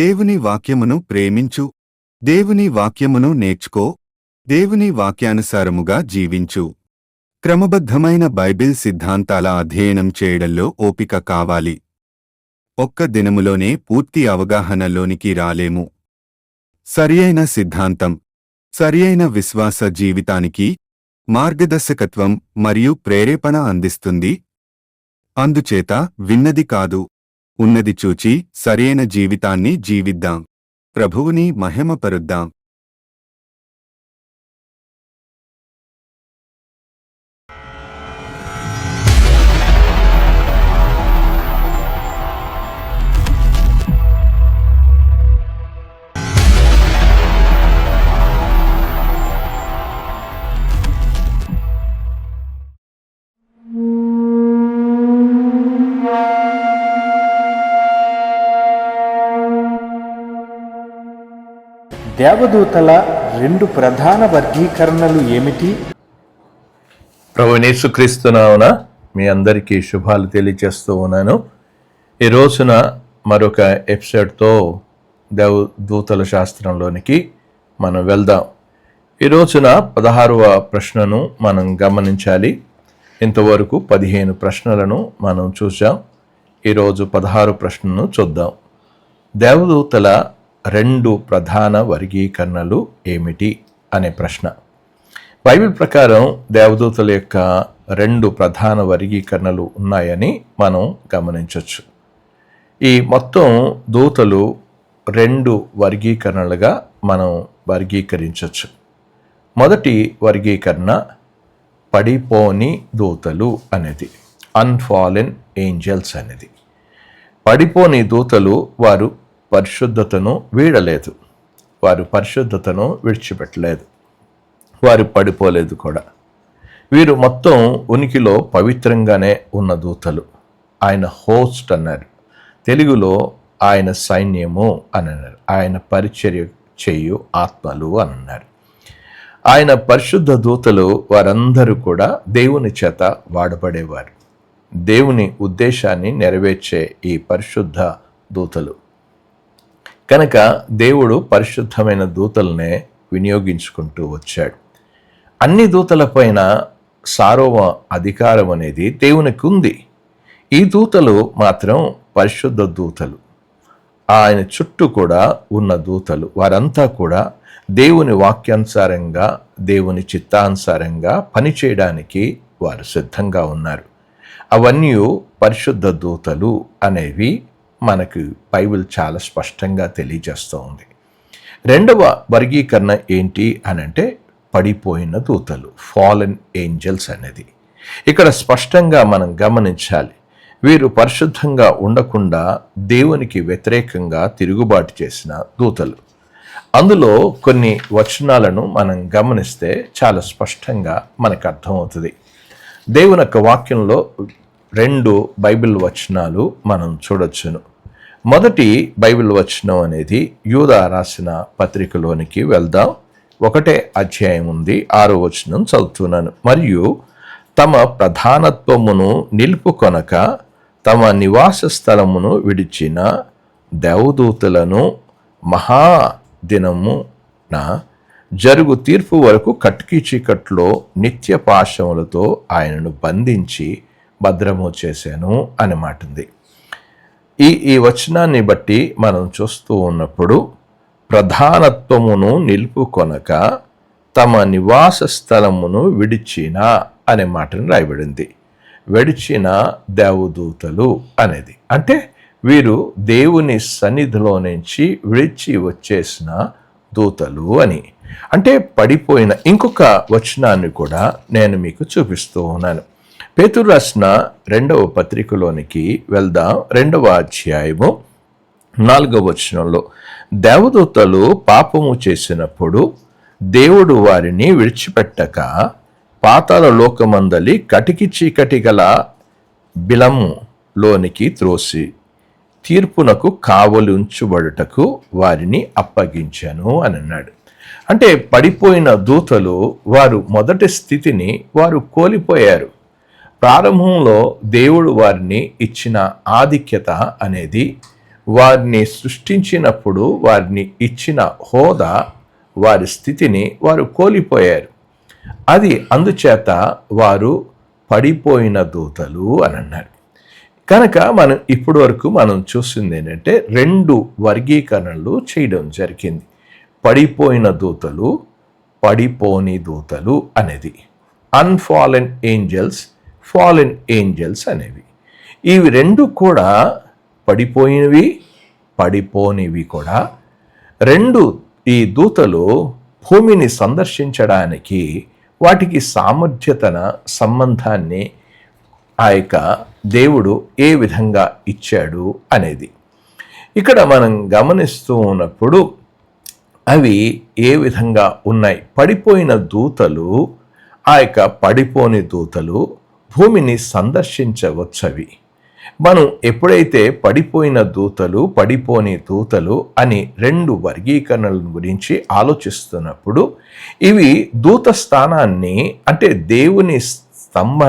దేవుని వాక్యమును ప్రేమించు. దేవుని వాక్యమును నేర్చుకో. దేవుని వాక్యానుసారముగా జీవించు. క్రమబద్ధమైన బైబిల్ సిద్ధాంతాల అధ్యయనం చేయడంలో ఓపిక కావాలి. ఒక్క దినములోనే పూర్తి అవగాహనలోనికి రాలేము. సరియైన సిద్ధాంతం. సరియైన విశ్వాస జీవితానికి మార్గదర్శకత్వం మరియు ప్రేరేపణ అందిస్తుంది. అందుచేత విన్నది కాదు. ఉన్నది చూచి సరియైన జీవితాన్ని జీవిద్దాం. ప్రభువుని మహిమపరుద్దాం. దేవదూతల రెండు ప్రధాన వర్గీకరణలు ఏమిటి? ప్రభునేసుక్రీస్తునావున మీ అందరికీ శుభాలు తెలియజేస్తూ ఉన్నాను. ఈ రోజున మరొక ఎపిసోడ్తో దేవ దూతల శాస్త్రంలోనికి మనం వెళ్దాం. ఈ రోజున పదహారవ ప్రశ్నను మనం గమనించాలి. ఇంతవరకు పదిహేను ప్రశ్నలను మనం చూసాం ఈరోజు పదహారు ప్రశ్నను చూద్దాం. దేవదూతల రెండు ప్రధాన వర్గీకరణలు ఏమిటి అనే ప్రశ్న. బైబిల్ ప్రకారం దేవదూతల యొక్క రెండు ప్రధాన వర్గీకరణలు ఉన్నాయని మనం గమనించవచ్చు ఈ మొత్తం దూతలు రెండు వర్గీకరణలుగా మనం వర్గీకరించవచ్చు మొదటి వర్గీకరణ పడిపోని దూతలు అనేది అన్ఫాలెన్ ఏంజల్స్ అనేది. పడిపోని దూతలు వారు పరిశుద్ధతను వీడలేదు. వారు పరిశుద్ధతను విడిచిపెట్టలేదు. వారు పడిపోలేదు కూడా. వీరు మొత్తం ఉనికిలో పవిత్రంగానే ఉన్న దూతలు. ఆయన హోస్ట్ అన్నారు. తెలుగులో ఆయన సైన్యము అని అన్నారు ఆయన పరిచర్య చేయు ఆత్మలు అని అన్నారు ఆయన పరిశుద్ధ దూతలు వారందరూ కూడా దేవుని చేత వాడబడేవారు. దేవుని ఉద్దేశాన్ని నెరవేర్చే ఈ పరిశుద్ధ దూతలు. కనుక దేవుడు పరిశుద్ధమైన దూతలనే వినియోగించుకుంటూ వచ్చాడు. అన్ని దూతలపైన సార్వ అధికారం అనేది దేవునికి ఉంది ఈ దూతలు మాత్రం పరిశుద్ధ దూతలు. ఆయన చుట్టూ కూడా ఉన్న దూతలు. వారంతా కూడా దేవుని వాక్యానుసారంగా దేవుని చిత్తానుసారంగా పనిచేయడానికి వారు సిద్ధంగా ఉన్నారు. అవన్నీ పరిశుద్ధ దూతలు అనేవి మనకు బైబిల్ చాలా స్పష్టంగా తెలియజేస్తూ ఉంది రెండవ వర్గీకరణ ఏంటి అని అంటే పడిపోయిన దూతలు ఫాలన్ ఏంజల్స్ అనేది. ఇక్కడ స్పష్టంగా మనం గమనించాలి వీరు పరిశుద్ధంగా ఉండకుండా దేవునికి వ్యతిరేకంగా తిరుగుబాటు చేసిన దూతలు. అందులో కొన్ని వచనాలను మనం గమనిస్తే చాలా స్పష్టంగా మనకు అర్థమవుతుంది. దేవుని యొక్క వాక్యంలో రెండు బైబిల్ వచనాలు మనం చూడొచ్చును. మొదటి బైబిల్ వచనం అనేది యూదా రాసిన పత్రికలోనికి వెళ్దాం. ఒకటే అధ్యాయం ఉంది ఆరో వచనం చదువుతున్నాను. మరియు తమ ప్రధానత్వమును నిలుపుకొనక తమ నివాస స్థలమును విడిచిన దేవదూతలను మహా దినమున జరుగు తీర్పు వరకు కట్కి చీకట్లో నిత్య పాశములతో ఆయనను బంధించి భద్రము చేశాను అని మాటుంది. ఈ ఈ వచనాన్ని బట్టి మనం చూస్తూ ఉన్నప్పుడు ప్రధానత్వమును నిలుపుకొనక తమ నివాస స్థలమును విడిచిన అనే మాటను రాయబడింది. విడిచిన దేవదూతలు అనేది. అంటే వీరు దేవుని సన్నిధిలో నుంచి విడిచి వచ్చేసిన దూతలు అని. అంటే పడిపోయిన ఇంకొక వచనాన్ని కూడా నేను మీకు చూపిస్తూ ఉన్నాను. పేతురు రాసిన రెండవ పత్రికలోనికి వెళ్దాం. రెండవ అధ్యాయము నాలుగవ వచనంలో దేవదూతలు పాపము చేసినప్పుడు దేవుడు వారిని విడిచిపెట్టక పాతాల లోకమందలి కటికి చీకటి గల బిలములోనికి త్రోసి తీర్పునకు కావలించుబడుటకు వారిని అప్పగించాను అని అన్నాడు. అంటే పడిపోయిన దూతలు వారు మొదటి స్థితిని వారు కోల్పోయారు. ప్రారంభంలో దేవుడు వారిని ఇచ్చిన ఆధిక్యత అనేది వారిని సృష్టించినప్పుడు వారిని ఇచ్చిన హోదా వారి స్థితిని వారు కోల్పోయారు. అది అందుచేత వారు పడిపోయిన దూతలు అని అన్నారు. కనుక మనం ఇప్పటి వరకు మనం చూసింది ఏంటంటే రెండు వర్గీకరణలు చేయడం జరిగింది. పడిపోయిన దూతలు పడిపోని దూతలు అనేది. అన్ఫాలెన్ ఏంజల్స్ ఫాలెన్ ఏంజల్స్ అనేవి. ఇవి రెండు కూడా పడిపోయినవి పడిపోనివి కూడా. రెండు ఈ దూతలు భూమిని సందర్శించడానికి వాటికి సామర్థ్యతన సంబంధాన్ని ఆ యొక్క దేవుడు ఏ విధంగా ఇచ్చాడు అనేది. ఇక్కడ మనం గమనిస్తూ ఉన్నప్పుడు అవి ఏ విధంగా ఉన్నాయి? పడిపోయిన దూతలు ఆ యొక్క పడిపోని దూతలు భూమిని సందర్శించవచ్చవి. మనం ఎప్పుడైతే పడిపోయిన దూతలు పడిపోని దూతలు అని రెండు వర్గీకరణల గురించి ఆలోచిస్తున్నప్పుడు ఇవి దూత స్థానాన్ని అంటే దేవుని స్తంభ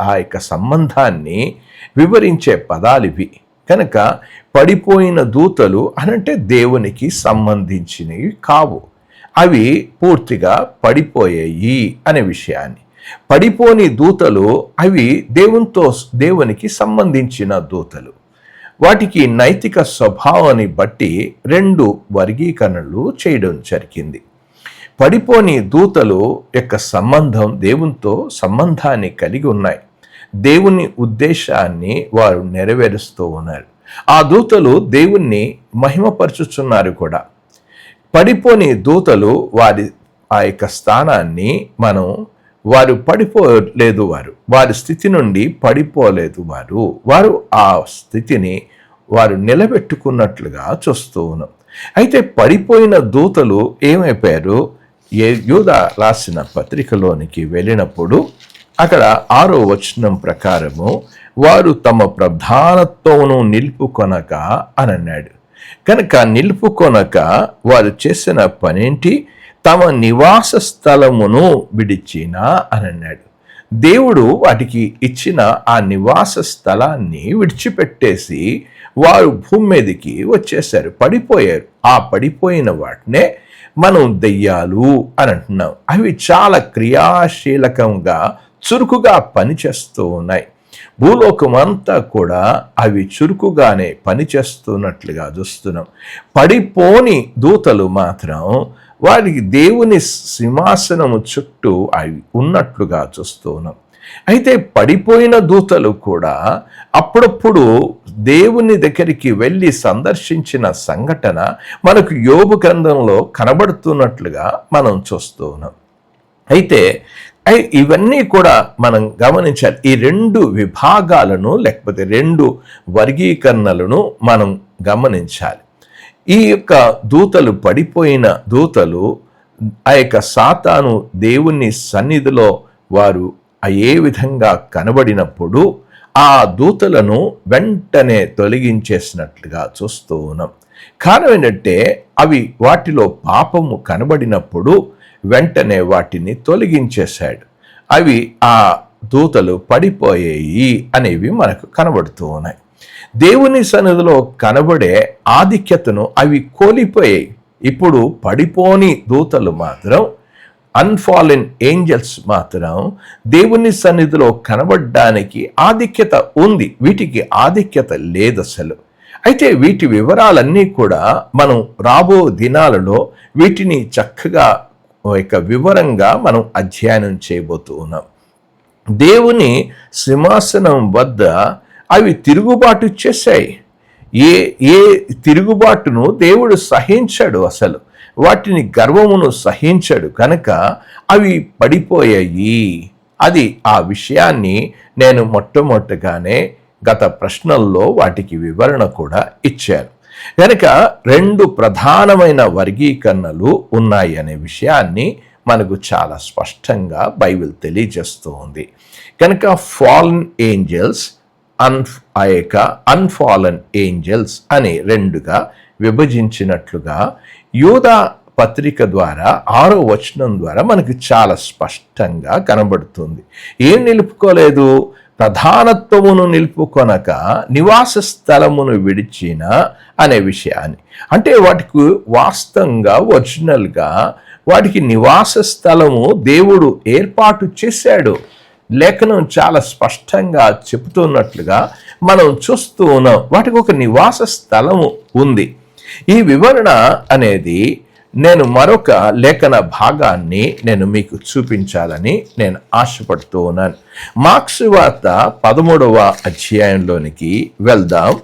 ఆ యొక్క సంబంధాన్ని వివరించే పదాలు ఇవి. కనుక పడిపోయిన దూతలు అనంటే దేవునికి సంబంధించినవి కావు. అవి పూర్తిగా పడిపోయాయి అనే విషయాన్ని. పడిపోని దూతలు అవి దేవునితో దేవునికి సంబంధించిన దూతలు. వాటికి నైతిక స్వభావాన్ని బట్టి రెండు వర్గీకరణలు చేయడం జరిగింది. పడిపోని దూతలు యొక్క సంబంధం దేవునితో సంబంధాన్ని కలిగి ఉన్నాయి. దేవుని ఉద్దేశాన్ని వారు నెరవేరుస్తూ ఉన్నారు. ఆ దూతలు దేవుణ్ణి మహిమపరచుచున్నారు కూడా. పడిపోని దూతలు వారి ఆ యొక్క స్థానాన్ని మనం వారు పడిపోలేదు వారు. వారి స్థితి నుండి పడిపోలేదు వారు. వారు ఆ స్థితిని వారు నిలబెట్టుకున్నట్లుగా చూస్తూ ఉన్నాం అయితే పడిపోయిన దూతలు ఏమైపోయారు? ఏ యూద రాసిన పత్రికలోనికి వెళ్ళినప్పుడు అక్కడ ఆరో వచనం ప్రకారము వారు తమ ప్రధానత్వమును నిలుపుకొనక అని అన్నాడు. కనుక నిలుపుకొనక వారు చేసిన పనేంటి? తమ నివాస స్థలమును విడిచిన అని అన్నాడు. దేవుడు వాటికి ఇచ్చిన ఆ నివాస స్థలాన్ని విడిచిపెట్టేసి వారు భూమి మీదకి వచ్చేసారు పడిపోయారు. ఆ పడిపోయిన వాటినే మనం దెయ్యాలు అని అంటున్నాం. అవి చాలా క్రియాశీలకంగా చురుకుగా పనిచేస్తూ ఉన్నాయి. భూలోకం అంతా కూడా అవి చురుకుగానే పనిచేస్తున్నట్లుగా చూస్తున్నాం. పడిపోని దూతలు మాత్రం వారికి దేవుని సింహాసనము చుట్టూ అవి ఉన్నట్లుగా చూస్తూ ఉన్నాం అయితే పడిపోయిన దూతలు కూడా అప్పుడప్పుడు దేవుని దగ్గరికి వెళ్ళి సందర్శించిన సంఘటన మనకు యోగు గ్రంథంలో కనబడుతున్నట్లుగా మనం చూస్తూ ఉన్నాం అయితే ఇవన్నీ కూడా మనం గమనించాలి. ఈ రెండు విభాగాలను లేకపోతే రెండు వర్గీకరణలను మనం గమనించాలి. ఈ యొక్క దూతలు పడిపోయిన దూతలు ఆ యొక్క సాతాను దేవుని సన్నిధిలో వారు ఏ విధంగా కనబడినప్పుడు ఆ దూతలను వెంటనే తొలగించేసినట్లుగా చూస్తూ ఉన్నాం. కారణం ఏంటంటే అవి వాటిలో పాపము కనబడినప్పుడు వెంటనే వాటిని తొలగించేశాడు. అవి ఆ దూతలు పడిపోయాయి అనేవి మనకు కనబడుతూ ఉన్నాయి. దేవుని సన్నిధిలో కనబడే ఆధిక్యతను అవి కోల్పోయాయి. ఇప్పుడు పడిపోని దూతలు మాత్రం అన్ఫాలిన్ ఏంజల్స్ మాత్రం దేవుని సన్నిధిలో కనబడడానికి ఆధిక్యత ఉంది. వీటికి ఆధిక్యత లేదు అసలు. అయితే వీటి వివరాలన్నీ కూడా మనం రాబో దినాలలో వీటిని చక్కగా ఒక వివరంగా మనం అధ్యయనం చేయబోతూ ఉన్నాం. దేవుని సింహాసనం వద్ద అవి తిరుగుబాటు చేశాయి. ఏ ఏ తిరుగుబాటును దేవుడు సహించాడు అసలు. వాటిని గర్వమును సహించాడు. కనుక అవి పడిపోయాయి. అది ఆ విషయాన్ని నేను మొట్టమొదటిగానే గత ప్రశ్నల్లో వాటికి వివరణ కూడా ఇచ్చాను. కనుక రెండు ప్రధానమైన వర్గీకరణలు ఉన్నాయి అనే విషయాన్ని మనకు చాలా స్పష్టంగా బైబిల్ తెలియజేస్తూ ఉంది కనుక ఫాలన్ ఏంజల్స్ అన్ ఆ యొక్క అన్ఫాలన్ ఏంజల్స్ అని రెండుగా విభజించినట్లుగా యూదా పత్రిక ద్వారా ఆరో వచనం ద్వారా మనకు చాలా స్పష్టంగా కనబడుతుంది. ఏం నిలుపుకోలేదు? ప్రధానత్వమును నిలుపుకొనక నివాస స్థలమును విడిచిన అనే విషయాన్ని. అంటే వాటికి వాస్తవంగా ఒరిజినల్గా వాటికి నివాస స్థలము దేవుడు ఏర్పాటు చేశాడు. లేఖనం చాలా స్పష్టంగా చెబుతున్నట్లుగా మనం చూస్తూ ఉన్నాం. వాటికి ఒక నివాస స్థలము ఉంది. ఈ వివరణ అనేది నేను మరొక లేఖన భాగాన్ని నేను మీకు చూపించాలని నేను ఆశపడుతూ ఉన్నాను. మార్క్స్ వార్త పదమూడవ అధ్యాయంలోనికి వెళ్దాం.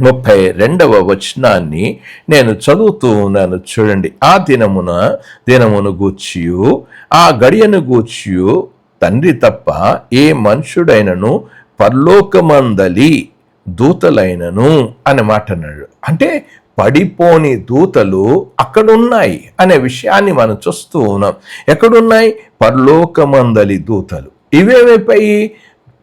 ముప్పై రెండవ వచనాన్ని నేను చదువుతూ ఉన్నాను చూడండి. ఆ దినమున దినమును గూర్చియు ఆ గడియను గూర్చియు తండ్రి తప్ప ఏ మనుషుడైనను పరలోకమందలి దూతలైనను అనే మాట అన్నాడు. అంటే పడిపోని దూతలు అక్కడున్నాయి అనే విషయాన్ని మనం చూస్తూ ఉన్నాం. ఎక్కడున్నాయి? పరలోకమందలి దూతలు. ఇవేమైపోయి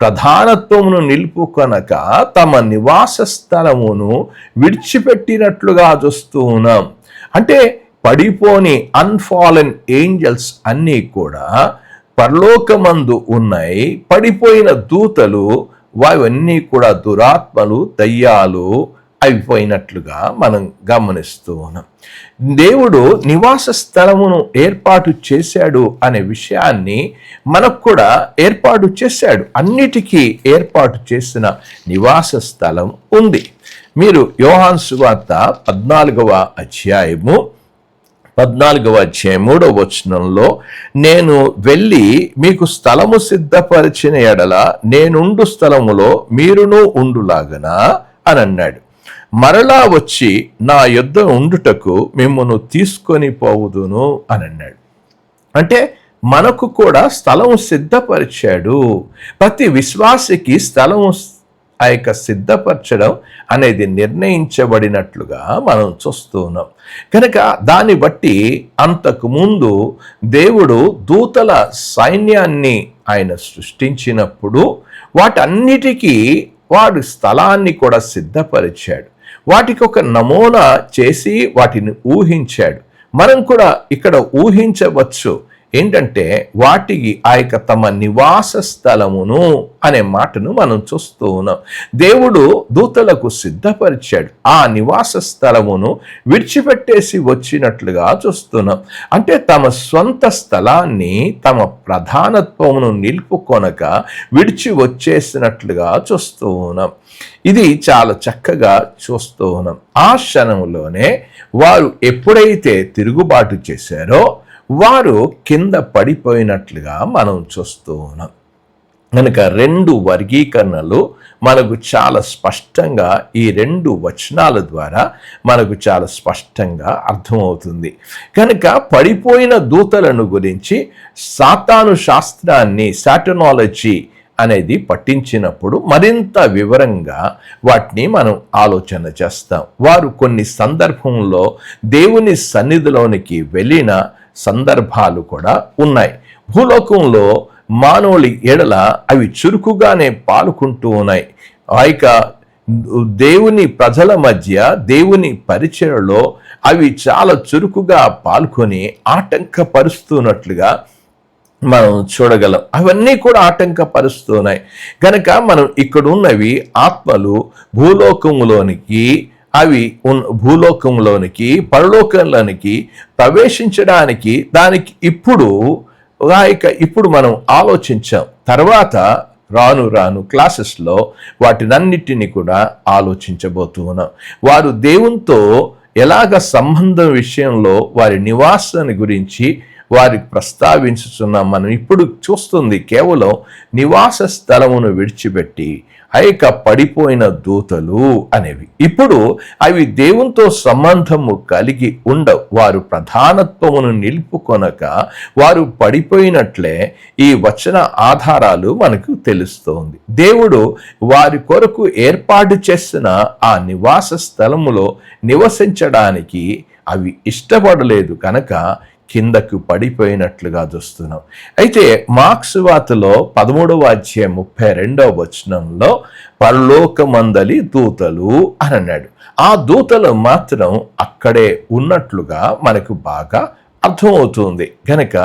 ప్రధానత్వమును నిలుపుకొనక తమ నివాస స్థలమును విడిచిపెట్టినట్లుగా చూస్తూ ఉన్నాం. అంటే పడిపోని అన్ఫాలన్ ఏంజల్స్ అన్నీ కూడా పరలోకమందు ఉన్నాయి పడిపోయిన దూతలు అవన్నీ కూడా దురాత్మలు దయ్యాలు అయిపోయినట్లుగా మనం గమనిస్తూ ఉన్నాం. దేవుడు నివాస స్థలమును ఏర్పాటు చేశాడు అనే విషయాన్ని మనకు కూడా ఏర్పాటు చేశాడు. అన్నిటికీ ఏర్పాటు చేసిన నివాస స్థలం ఉంది. మీరు యోహాన్ సువార్త పద్నాలుగవ అధ్యాయము పద్నాలుగవ అధ్యాయం మూడవ వచనంలో నేను వెళ్ళి మీకు స్థలము సిద్ధపరిచిన ఎడల నేనుండు స్థలములో మీరును ఉండులాగనా? అని అన్నాడు. మరలా వచ్చి నా యుద్ధ ఉండుటకు మిమ్మల్ని తీసుకొని పోవుదును? అని అన్నాడు. అంటే మనకు కూడా స్థలం సిద్ధపరిచాడు. ప్రతి విశ్వాసికి స్థలం ఆ యొక్క సిద్ధపరచడం అనేది నిర్ణయించబడినట్లుగా మనం చూస్తూ ఉన్నాం. కనుక దాన్ని బట్టి అంతకు ముందు దేవుడు దూతల సైన్యాన్ని ఆయన సృష్టించినప్పుడు వాటన్నిటికీ వాడు స్థలాన్ని కూడా సిద్ధపరిచాడు. వాటికి ఒక నమూనా చేసి వాటిని ఊహించాడు. మనం కూడా ఇక్కడ ఊహించవచ్చు. ఏంటంటే వాటికి ఆ యొక్క తమ నివాస స్థలమును అనే మాటను మనం చూస్తూ ఉన్నాం. దేవుడు దూతలకు సిద్ధపరిచాడు. ఆ నివాస స్థలమును విడిచిపెట్టేసి వచ్చినట్లుగా చూస్తున్నాం. అంటే తమ సొంత స్థలాన్ని తమ ప్రధానత్వమును నిలుపుకొనక విడిచి వచ్చేసినట్లుగా చూస్తూ ఉన్నాం. ఇది చాలా చక్కగా చూస్తూ ఉన్నాం. ఆ క్షణంలోనే వారు ఎప్పుడైతే తిరుగుబాటు చేశారో వారు కింద పడిపోయినట్లుగా మనం చూస్తూ ఉన్నాం. కనుక రెండు వర్గీకరణలు మనకు చాలా స్పష్టంగా ఈ రెండు వచనాల ద్వారా మనకు చాలా స్పష్టంగా అర్థమవుతుంది. కనుక పడిపోయిన దూతలను గురించి సాతాను శాస్త్రాన్ని సాటనాలజీ అనేది పట్టించినప్పుడు మరింత వివరంగా వాటిని మనం ఆలోచన చేస్తాం. వారు కొన్ని సందర్భంలో దేవుని సన్నిధిలోనికి వెళ్ళిన సందర్భాలు కూడా ఉన్నాయి. భూలోకంలో మానవుడి ఎడల అవి చురుకుగానే పాల్గొంటూ ఉన్నాయి. ఆ యొక్క దేవుని ప్రజల మధ్య దేవుని పరిచయలో అవి చాలా చురుకుగా పాల్గొని ఆటంకపరుస్తున్నట్లుగా మనం చూడగలం. అవన్నీ కూడా ఆటంకపరుస్తున్నాయి కనుక మనం ఇక్కడ ఉన్నవి ఆత్మలు భూలోకములోనికి అవి భూలోకంలోనికి పరలోకంలోనికి ప్రవేశించడానికి దానికి ఇప్పుడు ఆ యొక్క ఇప్పుడు మనం ఆలోచించాం. తర్వాత రాను రాను క్లాసెస్లో వాటినన్నిటిని కూడా ఆలోచించబోతూ ఉన్నాం. వారు దేవునితో ఎలాగ సంబంధం విషయంలో వారి నివాసాన్ని గురించి వారికి ప్రస్తావించుతున్నాం మనం ఇప్పుడు చూస్తుంది కేవలం నివాస స్థలమును విడిచిపెట్టి ఆ యొక్క పడిపోయిన దూతలు అనేవి. ఇప్పుడు అవి దేవునితో సంబంధము కలిగి ఉండవు వారు ప్రధానత్వమును నిలుపుకొనక వారు పడిపోయినట్లే ఈ వచన ఆధారాలు మనకు తెలుస్తోంది. దేవుడు వారి కొరకు ఏర్పాటు చేసిన ఆ నివాస స్థలములో నివసించడానికి అవి ఇష్టపడలేదు కనుక కిందకు పడిపోయినట్లుగా చూస్తున్నాం. అయితే మార్క్స్ వాతలో పదమూడవ అధ్యాయం ముప్పై రెండవ వచనంలో పరలోకమందలి దూతలు అని అన్నాడు. ఆ దూతలు మాత్రం అక్కడే ఉన్నట్లుగా మనకు బాగా అర్థమవుతుంది. కనుక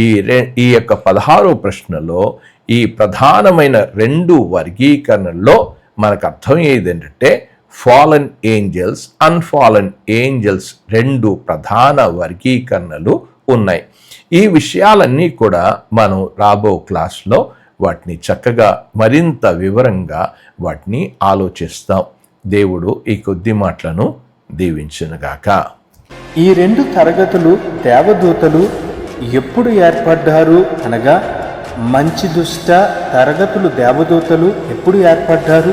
ఈ రె ఈ యొక్క పదహారో ప్రశ్నలో ఈ ప్రధానమైన రెండు వర్గీకరణల్లో మనకు అర్థం ఏంటంటే ఫాలన్ ఏంజల్స్ అన్ఫాలన్ ఏంజల్స్ రెండు ప్రధాన వర్గీకరణలు ఉన్నాయి. ఈ విషయాలన్నీ కూడా మనం రాబో క్లాస్లో వాటిని చక్కగా మరింత వివరంగా వాటిని ఆలోచిస్తాం. దేవుడు ఈ కొద్ది మాటలను దీవించునుగాక. ఈ రెండు తరగతులు దేవదూతలు ఎప్పుడు ఏర్పడ్డారు అనగా మంచి దుష్ట తరగతులు దేవదూతలు ఎప్పుడు ఏర్పడ్డారు?